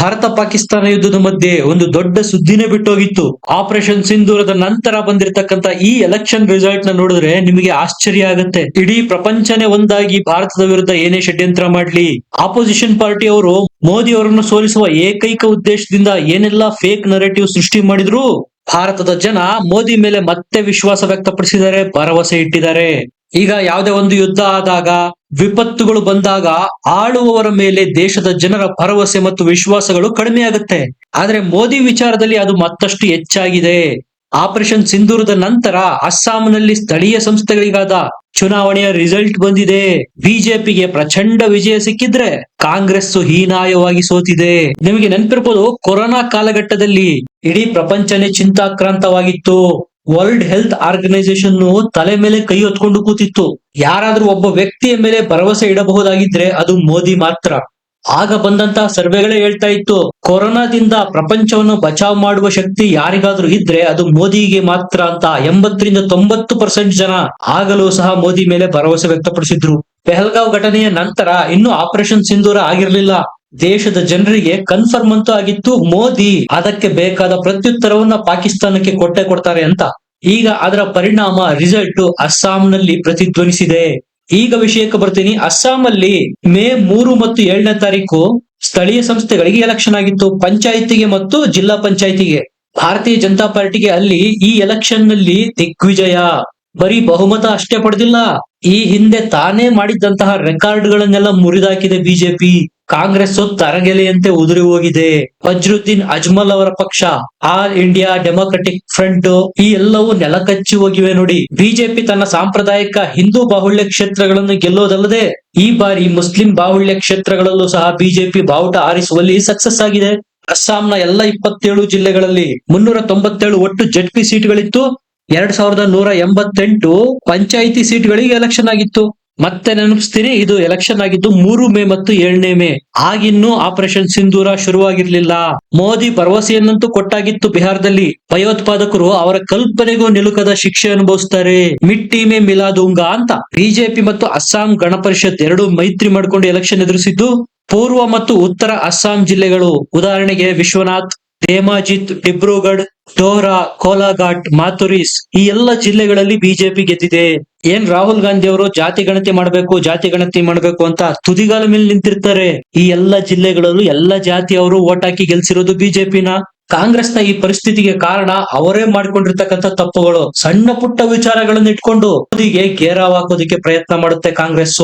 ಭಾರತ ಪಾಕಿಸ್ತಾನ ಯುದ್ಧದ ಮಧ್ಯೆ ಒಂದು ದೊಡ್ಡ ಸುದ್ದಿನೇ ಬಿಟ್ಟೋಗಿತ್ತು. ಆಪರೇಷನ್ ಸಿಂಧೂರದ ನಂತರ ಬಂದಿರತಕ್ಕಂತ ಈ ಎಲೆಕ್ಷನ್ ರಿಸಲ್ಟ್ನ ನೋಡಿದ್ರೆ ನಿಮಗೆ ಆಶ್ಚರ್ಯ ಆಗುತ್ತೆ. ಇಡೀ ಪ್ರಪಂಚನೇ ಒಂದಾಗಿ ಭಾರತದ ವಿರುದ್ಧ ಏನೇ ಷಡ್ಯಂತ್ರ ಮಾಡ್ಲಿ. ಆಪೋಸಿಷನ್ ಪಾರ್ಟಿ ಅವರು ಮೋದಿ ಅವರನ್ನು ಸೋಲಿಸುವ ಏಕೈಕ ಉದ್ದೇಶದಿಂದ ಏನೆಲ್ಲಾ ಫೇಕ್ ನರೇಟಿವ್ ಸೃಷ್ಟಿ ಮಾಡಿದ್ರು? ಭಾರತದ ಜನ ಮೋದಿ ಮೇಲೆ ಮತ್ತೆ ವಿಶ್ವಾಸ ವ್ಯಕ್ತಪಡಿಸಿದ್ದಾರೆ, ಭರವಸೆ ಇಟ್ಟಿದ್ದಾರೆ. ಈಗ ಯಾವುದೇ ಒಂದು ಯುದ್ಧ ಆದಾಗ ವಿಪತ್ತುಗಳು ಬಂದಾಗ ಆಳುವವರ ಮೇಲೆ ದೇಶದ ಜನರ ಭರವಸೆ ಮತ್ತು ವಿಶ್ವಾಸಗಳು ಕಡಿಮೆ ಆಗುತ್ತೆ ಆದ್ರೆ ಮೋದಿ ವಿಚಾರದಲ್ಲಿ ಅದು ಮತ್ತಷ್ಟು ಹೆಚ್ಚಾಗಿದೆ. ಆಪರೇಷನ್ ಸಿಂಧೂರದ ನಂತರ ಅಸ್ಸಾಂನಲ್ಲಿ ಸ್ಥಳೀಯ ಸಂಸ್ಥೆಗಳಿಗಾದ ಚುನಾವಣೆಯ ರಿಸಲ್ಟ್ ಬಂದಿದೆ. ಬಿಜೆಪಿಗೆ ಪ್ರಚಂಡ ವಿಜಯ ಸಿಕ್ಕಿದ್ರೆ ಕಾಂಗ್ರೆಸ್ ಹೀನಾಯವಾಗಿ ಸೋತಿದೆ. ನಿಮಗೆ ನೆನಪಿರ್ಬೋದು ಕೊರೋನಾ ಕಾಲಘಟ್ಟದಲ್ಲಿ ಇಡೀ ಪ್ರಪಂಚನೇ ಚಿಂತಾಕ್ರಾಂತವಾಗಿತ್ತು. ವರ್ಲ್ಡ್ ಹೆಲ್ತ್ ಆರ್ಗನೈಸೇಷನ್ ತಲೆ ಮೇಲೆ ಕೈ ಹೊತ್ಕೊಂಡು ಕೂತಿತ್ತು. ಯಾರಾದ್ರೂ ಒಬ್ಬ ವ್ಯಕ್ತಿಯ ಮೇಲೆ ಭರವಸೆ ಇಡಬಹುದಾಗಿದ್ರೆ ಅದು ಮೋದಿ ಮಾತ್ರ. ಆಗ ಬಂದಂತ ಸರ್ವೆಗಳೇ ಹೇಳ್ತಾ ಇತ್ತು, ಕೊರೋನಾದಿಂದ ಪ್ರಪಂಚವನ್ನು ಬಚಾವ್ ಮಾಡುವ ಶಕ್ತಿ ಯಾರಿಗಾದ್ರೂ ಇದ್ರೆ ಅದು ಮೋದಿಗೆ ಮಾತ್ರ ಅಂತ ಎಂಬತ್ತರಿಂದ ತೊಂಬತ್ತು ಪರ್ಸೆಂಟ್ ಜನ ಆಗಲೂ ಸಹ ಮೋದಿ ಮೇಲೆ ಭರವಸೆ ವ್ಯಕ್ತಪಡಿಸಿದ್ರು. ಪೆಹಲ್ಗಾವ್ ಘಟನೆಯ ನಂತರ ಇನ್ನೂ ಆಪರೇಷನ್ ಸಿಂಧೂರ ಆಗಿರ್ಲಿಲ್ಲ. ದೇಶದ ಜನರಿಗೆ ಕನ್ಫರ್ಮ್ ಅಂತೂ ಆಗಿತ್ತು, ಮೋದಿ ಅದಕ್ಕೆ ಬೇಕಾದ ಪ್ರತ್ಯುತ್ತರವನ್ನ ಪಾಕಿಸ್ತಾನಕ್ಕೆ ಕೊಟ್ಟೆ ಕೊಡ್ತಾರೆ ಅಂತ. ಈಗ ಅದರ ಪರಿಣಾಮ ರಿಸಲ್ಟ್ ಅಸ್ಸಾಂನಲ್ಲಿ ಪ್ರತಿಧ್ವನಿಸಿದೆ. ಈಗ ವಿಷಯಕ್ಕೆ ಬರ್ತೀನಿ. ಅಸ್ಸಾಂ ಅಲ್ಲಿ ಮೇ ಮೂರು ಮತ್ತು ಏಳನೇ ತಾರೀಕು ಸ್ಥಳೀಯ ಸಂಸ್ಥೆಗಳಿಗೆ ಎಲೆಕ್ಷನ್ ಆಗಿತ್ತು. ಪಂಚಾಯಿತಿಗೆ ಮತ್ತು ಜಿಲ್ಲಾ ಪಂಚಾಯಿತಿಗೆ. ಭಾರತೀಯ ಜನತಾ ಪಾರ್ಟಿಗೆ ಅಲ್ಲಿ ಈ ಎಲೆಕ್ಷನ್ನಲ್ಲಿ ದಿಗ್ವಿಜಯ. ಬರೀ ಬಹುಮತ ಅಷ್ಟೇ ಪಡೆದಿಲ್ಲ. ಈ ಹಿಂದೆ ತಾನೇ ಮಾಡಿದ್ದಂತಹ ರೆಕಾರ್ಡ್ ಗಳನ್ನೆಲ್ಲ ಮುರಿದಾಕಿದೆ ಬಿಜೆಪಿ. ಕಾಂಗ್ರೆಸ್ ತರಗೆಲೆಯಂತೆ ಉದುರಿ ಹೋಗಿದೆ. ಅಜ್ರುದ್ದೀನ್ ಅಜ್ಮಲ್ ಅವರ ಪಕ್ಷ, ಆಲ್ ಇಂಡಿಯಾ ಡೆಮೊಕ್ರೆಟಿಕ್ ಫ್ರಂಟ್ ಈ ಎಲ್ಲವೂ ನೆಲಕಚ್ಚಿ ಹೋಗಿವೆ ನೋಡಿ. ಬಿಜೆಪಿ ತನ್ನ ಸಾಂಪ್ರದಾಯಿಕ ಹಿಂದೂ ಬಾಹುಳ್ಯ ಕ್ಷೇತ್ರಗಳನ್ನು ಗೆಲ್ಲೋದಲ್ಲದೆ, ಈ ಬಾರಿ ಮುಸ್ಲಿಂ ಬಾಹುಳ್ಯ ಕ್ಷೇತ್ರಗಳಲ್ಲೂ ಸಹ ಬಿಜೆಪಿ ಬಾವುಟ ಆರಿಸುವಲ್ಲಿ ಸಕ್ಸಸ್ ಆಗಿದೆ. ಅಸ್ಸಾಂನ ಎಲ್ಲ ಇಪ್ಪತ್ತೇಳು ಜಿಲ್ಲೆಗಳಲ್ಲಿ ಮುನ್ನೂರ ತೊಂಬತ್ತೇಳು ಒಟ್ಟು ಜಡ್ಪಿ ಸೀಟ್ಗಳಿತ್ತು. ಎರಡ್ ಸಾವಿರದ ನೂರ ಎಂಬತ್ತೆಂಟು ಪಂಚಾಯಿತಿ ಸೀಟ್ಗಳಿಗೆ ಎಲೆಕ್ಷನ್ ಆಗಿತ್ತು. ಮತ್ತೆ ನೆನಪಿಸ್ತೀನಿ, ಇದು ಎಲೆಕ್ಷನ್ ಆಗಿದ್ದು ಮೂರು ಮೇ ಮತ್ತು ಏಳನೇ ಮೇ. ಆಗಿನ್ನೂ ಆಪರೇಷನ್ ಸಿಂಧೂರ ಶುರುವಾಗಿರ್ಲಿಲ್ಲ. ಮೋದಿ ಭರವಸೆಯನ್ನಂತೂ ಕೊಟ್ಟಾಗಿತ್ತು ಬಿಹಾರದಲ್ಲಿ. ಭಯೋತ್ಪಾದಕರು ಅವರ ಕಲ್ಪನೆಗೂ ನಿಲುಕದ ಶಿಕ್ಷೆ ಅನುಭವಿಸ್ತಾರೆ. ಮಿಟ್ಟಿ ಮೇ ಮಿಲಾದುಂಗ ಅಂತ ಬಿಜೆಪಿ ಮತ್ತು ಅಸ್ಸಾಂ ಗಣ ಪರಿಷತ್ ಎರಡು ಮೈತ್ರಿ ಮಾಡಿಕೊಂಡು ಎಲೆಕ್ಷನ್ ಎದುರಿಸಿದ್ದು, ಪೂರ್ವ ಮತ್ತು ಉತ್ತರ ಅಸ್ಸಾಂ ಜಿಲ್ಲೆಗಳು. ಉದಾಹರಣೆಗೆ ವಿಶ್ವನಾಥ್, ಧೇಮಾಜಿತ್, ಡಿಬ್ರೂಗಢ್ ಡೋರಾ ಕೋಲಾಘಾಟ್, ಮಾತುರೀಸ್ ಈ ಎಲ್ಲ ಜಿಲ್ಲೆಗಳಲ್ಲಿ ಬಿಜೆಪಿ ಗೆದ್ದಿದೆ. ಏನ್ ರಾಹುಲ್ ಗಾಂಧಿ ಅವರು ಜಾತಿ ಗಣತಿ ಮಾಡಬೇಕು, ಜಾತಿ ಗಣತಿ ಮಾಡಬೇಕು ಅಂತ ತುದಿಗಾಲ ಮೇಲೆ ನಿಂತಿರ್ತಾರೆ. ಈ ಎಲ್ಲ ಜಿಲ್ಲೆಗಳಲ್ಲೂ ಎಲ್ಲ ಜಾತಿಯವರು ಓಟ್ ಹಾಕಿ ಗೆಲ್ಸಿರೋದು ಬಿಜೆಪಿನ. ಕಾಂಗ್ರೆಸ್ನ ಈ ಪರಿಸ್ಥಿತಿಗೆ ಕಾರಣ ಅವರೇ ಮಾಡ್ಕೊಂಡಿರ್ತಕ್ಕಂಥ ತಪ್ಪುಗಳು. ಸಣ್ಣ ಪುಟ್ಟ ವಿಚಾರಗಳನ್ನು ಇಟ್ಕೊಂಡು ಮೋದಿಗೆ ಗೇರಾವ್ ಹಾಕೋದಕ್ಕೆ ಪ್ರಯತ್ನ ಮಾಡುತ್ತೆ ಕಾಂಗ್ರೆಸ್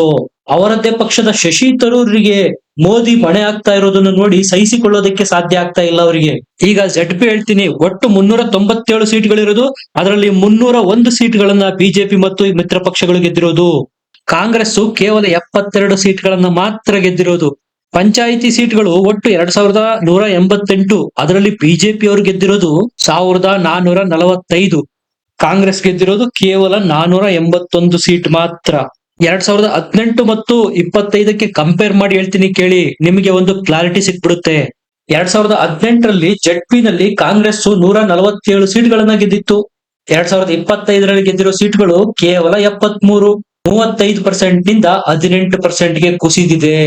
ಅವರದ್ದೇ ಪಕ್ಷದ ಶಶಿ ತರೂರಿಗೆ ಮೋದಿ ಮಣೆ ಆಗ್ತಾ ಇರೋದನ್ನು ನೋಡಿ ಸಹಿಸಿಕೊಳ್ಳೋದಕ್ಕೆ ಸಾಧ್ಯ ಆಗ್ತಾ ಇಲ್ಲ ಅವರಿಗೆ. ಈಗ ಜೆಡ್ ಪಿ ಹೇಳ್ತೀನಿ, ಒಟ್ಟು ಮುನ್ನೂರ ತೊಂಬತ್ತೇಳು ಸೀಟ್ಗಳಿರೋದು, ಅದರಲ್ಲಿ ಮುನ್ನೂರ ಒಂದು ಸೀಟ್ಗಳನ್ನ ಬಿಜೆಪಿ ಮತ್ತು ಮಿತ್ರ ಪಕ್ಷಗಳು ಗೆದ್ದಿರೋದು. ಕಾಂಗ್ರೆಸ್ ಕೇವಲ ಎಪ್ಪತ್ತೆರಡು ಸೀಟ್ಗಳನ್ನ ಮಾತ್ರ ಗೆದ್ದಿರೋದು. ಪಂಚಾಯಿತಿ ಸೀಟ್ಗಳು ಒಟ್ಟು ಎರಡ್ ಸಾವಿರದ ನೂರ ಎಂಬತ್ತೆಂಟು, ಅದರಲ್ಲಿ ಬಿಜೆಪಿ ಅವರು ಗೆದ್ದಿರೋದು ಸಾವಿರದ ನಾನೂರ ನಲವತ್ತೈದು. ಕಾಂಗ್ರೆಸ್ ಗೆದ್ದಿರೋದು ಕೇವಲ ನಾನೂರ ಎಂಬತ್ತೊಂದು ಸೀಟ್ ಮಾತ್ರ. ಎರಡ್ ಸಾವಿರದ ಹದಿನೆಂಟು ಮತ್ತು ಇಪ್ಪತ್ತೈದಕ್ಕೆ ಕಂಪೇರ್ ಮಾಡಿ ಹೇಳ್ತೀನಿ ಕೇಳಿ, ನಿಮಗೆ ಒಂದು ಕ್ಲಾರಿಟಿ ಸಿಕ್ಬಿಡುತ್ತೆ. ಎರಡ್ ಸಾವಿರದ ಹದಿನೆಂಟರಲ್ಲಿ ಜೆಡ್ನಲ್ಲಿ ಕಾಂಗ್ರೆಸ್ ನೂರ ನಲವತ್ತೇಳು ಸೀಟ್ಗಳನ್ನ ಗೆದ್ದಿತ್ತು ಎರಡ್ ಸಾವಿರದ ಇಪ್ಪತ್ತೈದರಲ್ಲಿ ಗೆದ್ದಿರೋ ಸೀಟ್ಗಳು ಕೇವಲ ಎಪ್ಪತ್ಮೂರು, ಮೂವತ್ತೈದು ಪರ್ಸೆಂಟ್ನಿಂದ ಹದಿನೆಂಟು ಪರ್ಸೆಂಟ್ಗೆ ಕುಸಿದಿದೆ.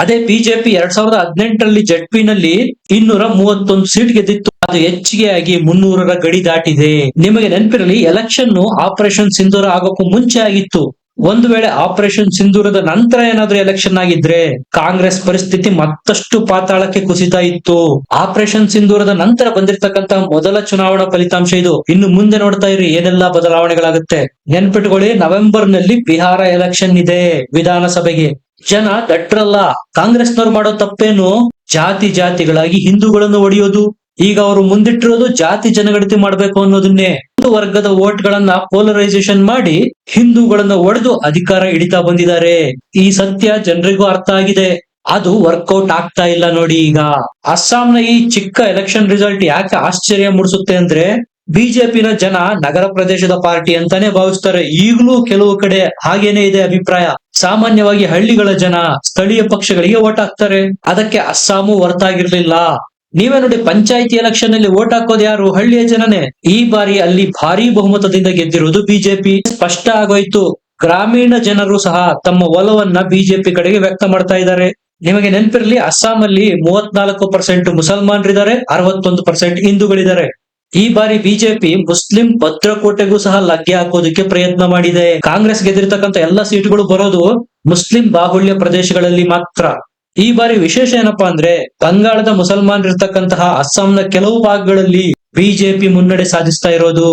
ಅದೇ ಬಿಜೆಪಿ ಎರಡ್ ಸಾವಿರದ ಹದಿನೆಂಟರಲ್ಲಿ ಜೆಡ್ನಲ್ಲಿ ಇನ್ನೂರ ಮೂವತ್ತೊಂದು ಸೀಟ್ ಗೆದ್ದಿತ್ತು. ಅದು ಹೆಚ್ಚಿಗೆ ಆಗಿ ಮುನ್ನೂರರ ಗಡಿ ದಾಟಿದೆ. ನಿಮಗೆ ನೆನಪಿರಲಿ ಎಲೆಕ್ಷನ್ ಆಪರೇಷನ್ ಸಿಂಧೂರ ಆಗೋಕ್ಕೂ ಮುಂಚೆ ಆಗಿತ್ತು. ಒಂದು ವೇಳೆ ಆಪರೇಷನ್ ಸಿಂಧೂರದ ನಂತರ ಏನಾದ್ರೂ ಎಲೆಕ್ಷನ್ ಆಗಿದ್ರೆ ಕಾಂಗ್ರೆಸ್ ಪರಿಸ್ಥಿತಿ ಮತ್ತಷ್ಟು ಪಾತಾಳಕ್ಕೆ ಕುಸಿತಾ ಇತ್ತು. ಆಪರೇಷನ್ ಸಿಂಧೂರದ ನಂತರ ಬಂದಿರತಕ್ಕಂತಹ ಮೊದಲ ಚುನಾವಣಾ ಫಲಿತಾಂಶ ಇದು. ಇನ್ನು ಮುಂದೆ ನೋಡ್ತಾ ಇರಿ, ಏನೆಲ್ಲಾ ಬದಲಾವಣೆಗಳಾಗುತ್ತೆ. ನೆನ್ಪಿಟ್ಕೊಳ್ಳಿ ನವೆಂಬರ್ನಲ್ಲಿ ಬಿಹಾರ ಎಲೆಕ್ಷನ್ ಇದೆ ವಿಧಾನಸಭೆಗೆ. ಜನ ದಟ್ರಲ್ಲ. ಕಾಂಗ್ರೆಸ್ನವ್ರು ಮಾಡೋ ತಪ್ಪೇನು? ಜಾತಿ ಜಾತಿಗಳಾಗಿ ಹಿಂದೂಗಳನ್ನು ಒಡೆಯೋದು. ಈಗ ಅವರು ಮುಂದಿಟ್ಟಿರೋದು ಜಾತಿ ಜನಗಣತಿ ಮಾಡ್ಬೇಕು ಅನ್ನೋದನ್ನೇ. ಒಂದು ವರ್ಗದ ವೋಟ್ ಗಳನ್ನ ಪೋಲರೈಸೇಷನ್ ಮಾಡಿ ಹಿಂದೂಗಳನ್ನ ಒಡೆದು ಅಧಿಕಾರ ಹಿಡಿತಾ ಬಂದಿದ್ದಾರೆ. ಈ ಸತ್ಯ ಜನರಿಗೂ ಅರ್ಥ ಆಗಿದೆ. ಅದು ವರ್ಕೌಟ್ ಆಗ್ತಾ ಇಲ್ಲ ನೋಡಿ ಈಗ. ಅಸ್ಸಾಂನ ಈ ಚಿಕ್ಕ ಎಲೆಕ್ಷನ್ ರಿಸಲ್ಟ್ ಯಾಕೆ ಆಶ್ಚರ್ಯ ಮೂಡಿಸುತ್ತೆ ಅಂದ್ರೆ ಬಿಜೆಪಿನ ಜನ ನಗರ ಪ್ರದೇಶದ ಪಾರ್ಟಿ ಅಂತಾನೆ ಭಾವಿಸ್ತಾರೆ. ಈಗಲೂ ಕೆಲವು ಕಡೆ ಹಾಗೇನೆ ಇದೆ ಅಭಿಪ್ರಾಯ. ಸಾಮಾನ್ಯವಾಗಿ ಹಳ್ಳಿಗಳ ಜನ ಸ್ಥಳೀಯ ಪಕ್ಷಗಳಿಗೆ ಓಟ್ ಹಾಕ್ತಾರೆ. ಅದಕ್ಕೆ ಅಸ್ಸಾಮು ಹೊರತಾಗಿರ್ಲಿಲ್ಲ. ನೀವೇ ನೋಡಿ ಪಂಚಾಯತಿ ಎಲೆಕ್ಷನ್ ಅಲ್ಲಿ ವೋಟ್ ಹಾಕೋದು ಯಾರು? ಹಳ್ಳಿಯ ಜನನೇ. ಈ ಬಾರಿ ಅಲ್ಲಿ ಭಾರಿ ಬಹುಮತದಿಂದ ಗೆದ್ದಿರುವುದು ಬಿಜೆಪಿ. ಸ್ಪಷ್ಟ ಆಗೋಯ್ತು. ಗ್ರಾಮೀಣ ಜನರು ಸಹ ತಮ್ಮ ಒಲವನ್ನ ಬಿಜೆಪಿ ಕಡೆಗೆ ವ್ಯಕ್ತ ಮಾಡ್ತಾ ಇದ್ದಾರೆ. ನಿಮಗೆ ನೆನಪಿರಲಿ ಅಸ್ಸಾಂ ಅಲ್ಲಿ ಮೂವತ್ನಾಲ್ಕು ಪರ್ಸೆಂಟ್ ಮುಸಲ್ಮಾನರಿದ್ದಾರೆ, ಅರವತ್ತೊಂದು ಪರ್ಸೆಂಟ್ ಹಿಂದೂಗಳಿದ್ದಾರೆ. ಈ ಬಾರಿ ಬಿಜೆಪಿ ಮುಸ್ಲಿಂ ಭದ್ರಕೋಟೆಗೂ ಸಹ ಲಗ್ಗೆ ಹಾಕೋದಕ್ಕೆ ಪ್ರಯತ್ನ ಮಾಡಿದೆ. ಕಾಂಗ್ರೆಸ್ ಗೆದ್ದಿರ್ತಕ್ಕಂಥ ಎಲ್ಲ ಸೀಟುಗಳು ಬರೋದು ಮುಸ್ಲಿಂ ಬಾಹುಳ್ಯ ಪ್ರದೇಶಗಳಲ್ಲಿ ಮಾತ್ರ. ಈ ಬಾರಿ ವಿಶೇಷ ಏನಪ್ಪಾ ಅಂದ್ರೆ ಬಂಗಾಳದ ಮುಸಲ್ಮಾನರಿರ್ತಕ್ಕಂತಹ ಅಸ್ಸಾಂನ ಕೆಲವು ಭಾಗಗಳಲ್ಲಿ ಬಿಜೆಪಿ ಮುನ್ನಡೆ ಸಾಧಿಸ್ತಾ ಇರೋದು.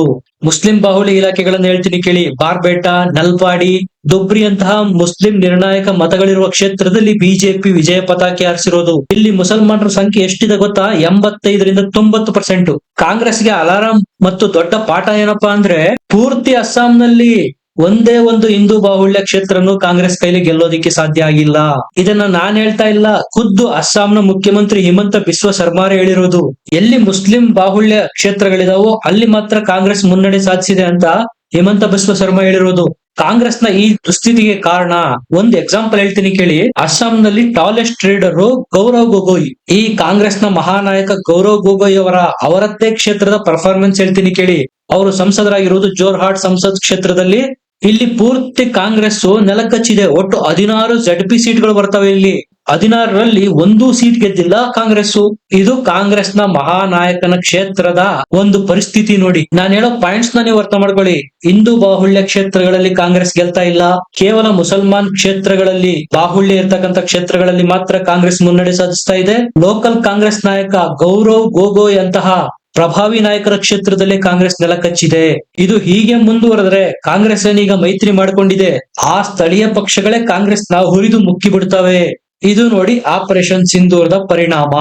ಮುಸ್ಲಿಂ ಬಾಹುಳ್ಯ ಇಲಾಖೆಗಳನ್ನ ಹೇಳ್ತೀನಿ ಕೇಳಿ. ಬಾರ್ಬೇಟಾ ನಲ್ಪಾಡಿ ದುಬ್ರಿ ಅಂತಹ ಮುಸ್ಲಿಂ ನಿರ್ಣಾಯಕ ಮತಗಳಿರುವ ಕ್ಷೇತ್ರದಲ್ಲಿ ಬಿಜೆಪಿ ವಿಜಯ ಪತಾಕೆ ಹಾರಿಸಿರೋದು. ಇಲ್ಲಿ ಮುಸಲ್ಮಾನರ ಸಂಖ್ಯೆ ಎಷ್ಟಿದೆ ಗೊತ್ತಾ? ಎಂಬತ್ತೈದರಿಂದ ತೊಂಬತ್ತು ಪರ್ಸೆಂಟ್. ಕಾಂಗ್ರೆಸ್ಗೆ ಅಲಾರಾಂ ಮತ್ತು ದೊಡ್ಡ ಪಾಠ ಏನಪ್ಪಾ ಅಂದ್ರೆ ಪೂರ್ತಿ ಅಸ್ಸಾಂನಲ್ಲಿ ಒಂದೇ ಒಂದು ಹಿಂದೂ ಬಾಹುಳ್ಯ ಕ್ಷೇತ್ರನು ಕಾಂಗ್ರೆಸ್ ಕೈಲಿ ಗೆಲ್ಲೋದಿಕ್ಕೆ ಸಾಧ್ಯ ಆಗಿಲ್ಲ. ಇದನ್ನ ನಾನ್ ಹೇಳ್ತಾ ಇಲ್ಲ. ಖುದ್ದು ಅಸ್ಸಾಂನ ಮುಖ್ಯಮಂತ್ರಿ ಹಿಮಂತ ಬಿಸ್ವ ಸರ್ಮಾರೆ ಹೇಳಿರೋದು. ಎಲ್ಲಿ ಮುಸ್ಲಿಂ ಬಾಹುಳ್ಯ ಕ್ಷೇತ್ರಗಳಿದಾವೋ ಅಲ್ಲಿ ಮಾತ್ರ ಕಾಂಗ್ರೆಸ್ ಮುನ್ನಡೆ ಸಾಧಿಸಿದೆ ಅಂತ ಹಿಮಂತ ಬಿಸ್ವ ಶರ್ಮಾ ಹೇಳಿರೋದು. ಕಾಂಗ್ರೆಸ್ನ ಈ ದುಸ್ಥಿತಿಗೆ ಕಾರಣ. ಒಂದು ಎಕ್ಸಾಂಪಲ್ ಹೇಳ್ತೀನಿ ಕೇಳಿ. ಅಸ್ಸಾಂನಲ್ಲಿ ಟಾಲೆಸ್ಟ್ ಟ್ರೇಡರ್ ಗೌರವ್ ಗೊಗೋಯ್. ಈ ಕಾಂಗ್ರೆಸ್ನ ಮಹಾನಾಯಕ ಗೌರವ್ ಗೊಗೊಯ್ ಅವರ ಅವರದ್ದೇ ಕ್ಷೇತ್ರದ ಪರ್ಫಾರ್ಮೆನ್ಸ್ ಹೇಳ್ತೀನಿ ಕೇಳಿ. ಅವರು ಸಂಸದರಾಗಿರುವುದು ಜೋರ್ಹಾಟ್ ಸಂಸತ್ ಕ್ಷೇತ್ರದಲ್ಲಿ ಇಲ್ಲಿ ಪೂರ್ತಿ ಕಾಂಗ್ರೆಸ್ ನೆಲಕಚ್ಚಿದೆ. ಒಟ್ಟು ಹದಿನಾರು ಜಡ್ ಪಿ ಸೀಟ್ಗಳು ಬರ್ತವೆ ಇಲ್ಲಿ. ಹದಿನಾರರಲ್ಲಿ ಒಂದು ಸೀಟ್ ಗೆದ್ದಿಲ್ಲ ಕಾಂಗ್ರೆಸ್ ಇದು ಕಾಂಗ್ರೆಸ್ನ ಮಹಾನಾಯಕನ ಕ್ಷೇತ್ರದ ಒಂದು ಪರಿಸ್ಥಿತಿ ನೋಡಿ. ನಾನು ಹೇಳೋ ಪಾಯಿಂಟ್ಸ್ನ ನೀವು ಅರ್ಥ ಮಾಡ್ಕೊಳ್ಳಿ. ಹಿಂದೂ ಬಾಹುಳ್ಯ ಕ್ಷೇತ್ರಗಳಲ್ಲಿ ಕಾಂಗ್ರೆಸ್ ಗೆಲ್ತಾ ಇಲ್ಲ. ಕೇವಲ ಮುಸಲ್ಮಾನ್ ಕ್ಷೇತ್ರಗಳಲ್ಲಿ, ಬಾಹುಳ್ಯ ಇರ್ತಕ್ಕಂಥ ಕ್ಷೇತ್ರಗಳಲ್ಲಿ ಮಾತ್ರ ಕಾಂಗ್ರೆಸ್ ಮುನ್ನಡೆ ಸಾಧಿಸ್ತಾ ಇದೆ. ಲೋಕಲ್ ಕಾಂಗ್ರೆಸ್ ನಾಯಕ ಗೌರವ್ ಗೊಗೊಯ್ ಅಂತಹ ಪ್ರಭಾವಿ ನಾಯಕರ ಕ್ಷೇತ್ರದಲ್ಲೇ ಕಾಂಗ್ರೆಸ್ ನೆಲಕಚ್ಚಿದೆ ಇದು ಹೀಗೆ ಮುಂದುವರೆದ್ರೆ ಕಾಂಗ್ರೆಸ್ ಏನೀಗ ಮೈತ್ರಿ ಮಾಡಿಕೊಂಡಿದೆ. ಆ ಸ್ಥಳೀಯ ಪಕ್ಷಗಳೇ ಕಾಂಗ್ರೆಸ್ ನಾವು ಹುರಿದು ಮುಕ್ಕಿ ಬಿಡ್ತವೆ ಇದು ನೋಡಿ ಆಪರೇಷನ್ ಸಿಂಧೂರದ ಪರಿಣಾಮ.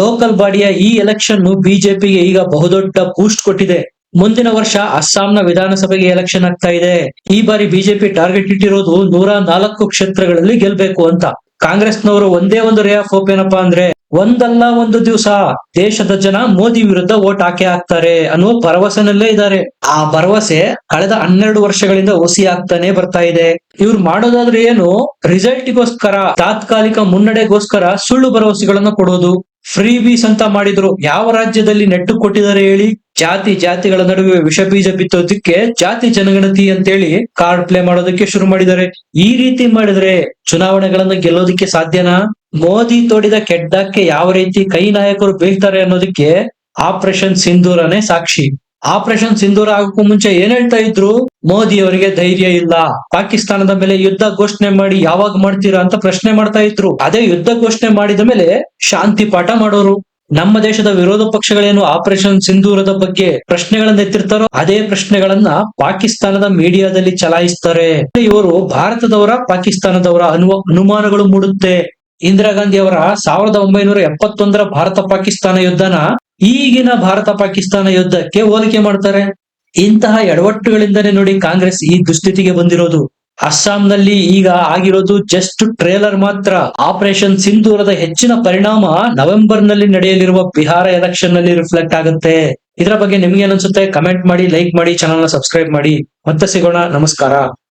ಲೋಕಲ್ ಬಾಡಿಯ ಈ ಎಲೆಕ್ಷನ್ ಬಿಜೆಪಿಗೆ ಈಗ ಬಹುದೊಡ್ಡ ಬೂಸ್ಟ್ ಕೊಟ್ಟಿದೆ. ಮುಂದಿನ ವರ್ಷ ಅಸ್ಸಾಂನ ವಿಧಾನಸಭೆಗೆ ಎಲೆಕ್ಷನ್ ಆಗ್ತಾ ಇದೆ. ಈ ಬಾರಿ ಬಿಜೆಪಿ ಟಾರ್ಗೆಟ್ ಇಟ್ಟಿರೋದು ನೂರ ನಾಲ್ಕು ಕ್ಷೇತ್ರಗಳಲ್ಲಿ ಗೆಲ್ಬೇಕು ಅಂತ. ಕಾಂಗ್ರೆಸ್ನವರು ಒಂದೇ ಒಂದು ರೇ ಆಫ್ ಹೋಪ್ ಏನಪ್ಪಾ ಅಂದ್ರೆ, ಒಂದಲ್ಲ ಒಂದು ದಿವಸ ದೇಶದ ಜನ ಮೋದಿ ವಿರುದ್ಧ ವೋಟ್ ಹಾಕಿ ಹಾಕ್ತಾರೆ ಅನ್ನುವ ಭರವಸೆನಲ್ಲೇ ಇದ್ದಾರೆ. ಆ ಭರವಸೆ ಕಳೆದ ಹನ್ನೆರಡು ವರ್ಷಗಳಿಂದ ಹುಸಿ ಆಗ್ತಾನೆ ಬರ್ತಾ ಇದೆ. ಇವ್ರು ಮಾಡೋದಾದ್ರೆ ಏನು ರಿಸಲ್ಟ್ಗೋಸ್ಕರ ತಾತ್ಕಾಲಿಕ ಮುನ್ನಡೆಗೋಸ್ಕರ ಸುಳ್ಳು ಭರವಸೆಗಳನ್ನ ಕೊಡೋದು. ಫ್ರೀ ಬೀಸ್ ಅಂತ ಮಾಡಿದ್ರು. ಯಾವ ರಾಜ್ಯದಲ್ಲಿ ನೆಟ್ಟು ಕೊಟ್ಟಿದ್ದಾರೆ ಹೇಳಿ? ಜಾತಿ ಜಾತಿಗಳ ನಡುವೆ ವಿಷ ಬೀಜ ಬಿತ್ತೋದಕ್ಕೆ ಜಾತಿ ಜನಗಣತಿ ಅಂತೇಳಿ ಕಾರ್ಡ್ ಪ್ಲೇ ಮಾಡೋದಕ್ಕೆ ಶುರು ಮಾಡಿದ್ದಾರೆ. ಈ ರೀತಿ ಮಾಡಿದ್ರೆ ಚುನಾವಣೆಗಳನ್ನ ಗೆಲ್ಲೋದಕ್ಕೆ ಸಾಧ್ಯನಾ? ಮೋದಿ ತೋಡಿದ ಕೆಡ್ಡಕ್ಕೆ ಯಾವ ರೀತಿ ಕೈ ನಾಯಕರು ಬೀಳ್ತಾರೆ ಅನ್ನೋದಕ್ಕೆ ಆಪರೇಷನ್ ಸಿಂಧೂರನೇ ಸಾಕ್ಷಿ. ಆಪರೇಷನ್ ಸಿಂಧೂರ ಆಗೋಕ್ಕೂ ಮುಂಚೆ ಏನ್ ಹೇಳ್ತಾ ಇದ್ರು? ಮೋದಿ ಅವರಿಗೆ ಧೈರ್ಯ ಇಲ್ಲ. ಪಾಕಿಸ್ತಾನದ ಮೇಲೆ ಯುದ್ಧ ಘೋಷಣೆ ಮಾಡಿ ಯಾವಾಗ ಮಾಡ್ತೀರಾ ಅಂತ ಪ್ರಶ್ನೆ ಮಾಡ್ತಾ ಇದ್ರು. ಅದೇ ಯುದ್ಧ ಘೋಷಣೆ ಮಾಡಿದ ಮೇಲೆ ಶಾಂತಿ ಪಾಠ ಮಾಡೋರು. ನಮ್ಮ ದೇಶದ ವಿರೋಧ ಪಕ್ಷಗಳೇನು ಆಪರೇಷನ್ ಸಿಂಧೂರದ ಬಗ್ಗೆ ಪ್ರಶ್ನೆಗಳನ್ನ ಎತ್ತಿರ್ತಾರೋ ಅದೇ ಪ್ರಶ್ನೆಗಳನ್ನ ಪಾಕಿಸ್ತಾನದ ಮೀಡಿಯಾದಲ್ಲಿ ಚಲಾಯಿಸ್ತಾರೆ. ಇವರು ಭಾರತದವರ, ಪಾಕಿಸ್ತಾನದವರ ಅನುವ, ಅನುಮಾನಗಳು ಮೂಡುತ್ತೆ. ಇಂದಿರಾ ಗಾಂಧಿ ಅವರ ಸಾವಿರದ ಒಂಬೈನೂರ ಎಪ್ಪತ್ತೊಂದರ ಭಾರತ ಪಾಕಿಸ್ತಾನ ಯುದ್ಧನ ಈಗಿನ ಭಾರತ ಪಾಕಿಸ್ತಾನ ಯುದ್ಧಕ್ಕೆ ಹೋಲಿಕೆ ಮಾಡ್ತಾರೆ. ಇಂತಹ ಎಡವಟ್ಟುಗಳಿಂದನೇ ನೋಡಿ ಕಾಂಗ್ರೆಸ್ ಈ ದುಸ್ಥಿತಿಗೆ ಬಂದಿರೋದು. ಅಸ್ಸಾಂನಲ್ಲಿ ಈಗ ಆಗಿರೋದು ಜಸ್ಟ್ ಟ್ರೇಲರ್ ಮಾತ್ರ. ಆಪರೇಷನ್ ಸಿಂಧೂರದ ಹೆಚ್ಚಿನ ಪರಿಣಾಮ ನವೆಂಬರ್ನಲ್ಲಿ ನಡೆಯಲಿರುವ ಬಿಹಾರ ಎಲೆಕ್ಷನ್ನಲ್ಲಿ ರಿಫ್ಲೆಕ್ಟ್ ಆಗುತ್ತೆ. ಇದರ ಬಗ್ಗೆ ನಿಮ್ಗೆ ಅನ್ಸುತ್ತೆ? ಕಮೆಂಟ್ ಮಾಡಿ ಲೈಕ್ ಮಾಡಿ ಚಾನಲ್ನ ಸಬ್ಸ್ಕ್ರೈಬ್ ಮಾಡಿ. ಮತ್ತೆ ಸಿಗೋಣ. ನಮಸ್ಕಾರ.